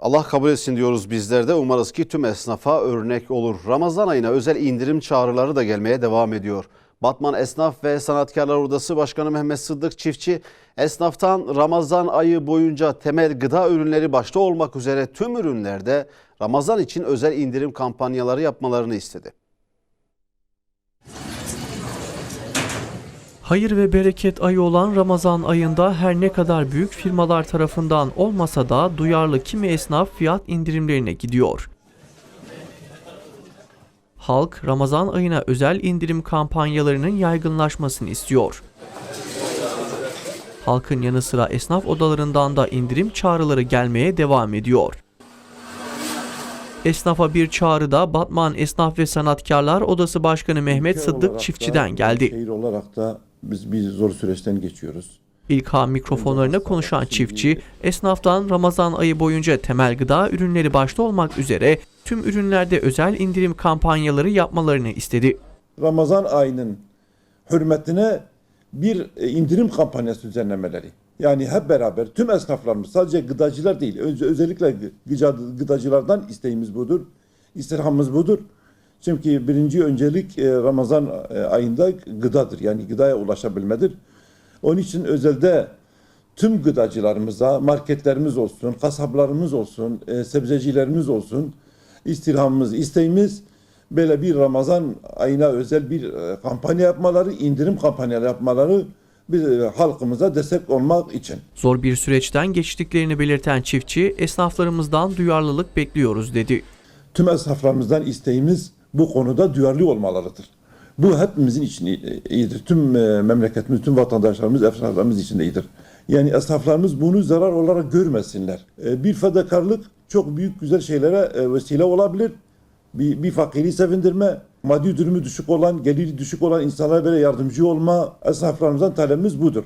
Allah kabul etsin diyoruz bizler de. Umarız ki tüm esnafa örnek olur. Ramazan ayına özel indirim çağrıları da gelmeye devam ediyor. Batman Esnaf ve Sanatkarlar Odası Başkanı Mehmet Sıddık Çiftçi, esnaftan Ramazan ayı boyunca temel gıda ürünleri başta olmak üzere tüm ürünlerde Ramazan için özel indirim kampanyaları yapmalarını istedi. Hayır ve bereket ayı olan Ramazan ayında her ne kadar büyük firmalar tarafından olmasa da duyarlı kimi esnaf fiyat indirimlerine gidiyor. Halk Ramazan ayına özel indirim kampanyalarının yaygınlaşmasını istiyor. Halkın yanı sıra esnaf odalarından da indirim çağrıları gelmeye devam ediyor. Esnafa bir çağrı da Batman Esnaf ve Sanatkarlar Odası Başkanı Mehmet Ülke Sıddık Çiftçi'den geldi. Şehir olarak da biz bir zor süreçten geçiyoruz. İlk mikrofonlarına konuşan çiftçi, esnaftan Ramazan ayı boyunca temel gıda ürünleri başta olmak üzere tüm ürünlerde özel indirim kampanyaları yapmalarını istedi. Ramazan ayının hürmetine bir e, indirim kampanyası düzenlemeleri. Yani hep beraber tüm esnaflarımız sadece gıdacılar değil öz- özellikle gıda- gıdacılardan isteğimiz budur. İstirhamımız budur. Çünkü birinci öncelik e, Ramazan e, ayında gıdadır. Yani gıdaya ulaşabilmedir. Onun için özelde tüm gıdacılarımıza, marketlerimiz olsun, kasaplarımız olsun, e, sebzecilerimiz olsun istirhamımız, isteğimiz böyle bir Ramazan ayına özel bir kampanya yapmaları, indirim kampanyaları yapmaları biz halkımıza destek olmak için. Zor bir süreçten geçtiklerini belirten çiftçi, esnaflarımızdan duyarlılık bekliyoruz dedi. Tüm esnaflarımızdan isteğimiz bu konuda duyarlı olmalarıdır. Bu hepimizin için iyi- iyidir. Tüm e, memleketimiz, tüm vatandaşlarımız, esnaflarımız için de iyidir. Yani esnaflarımız bunu zarar olarak görmesinler. E, Bir fedakarlık çok büyük güzel şeylere e, vesile olabilir. Bir, bir fakiri sevindirme, maddi durumu düşük olan, geliri düşük olan insanlara böyle yardımcı olma esnaflarımızdan talebimiz budur.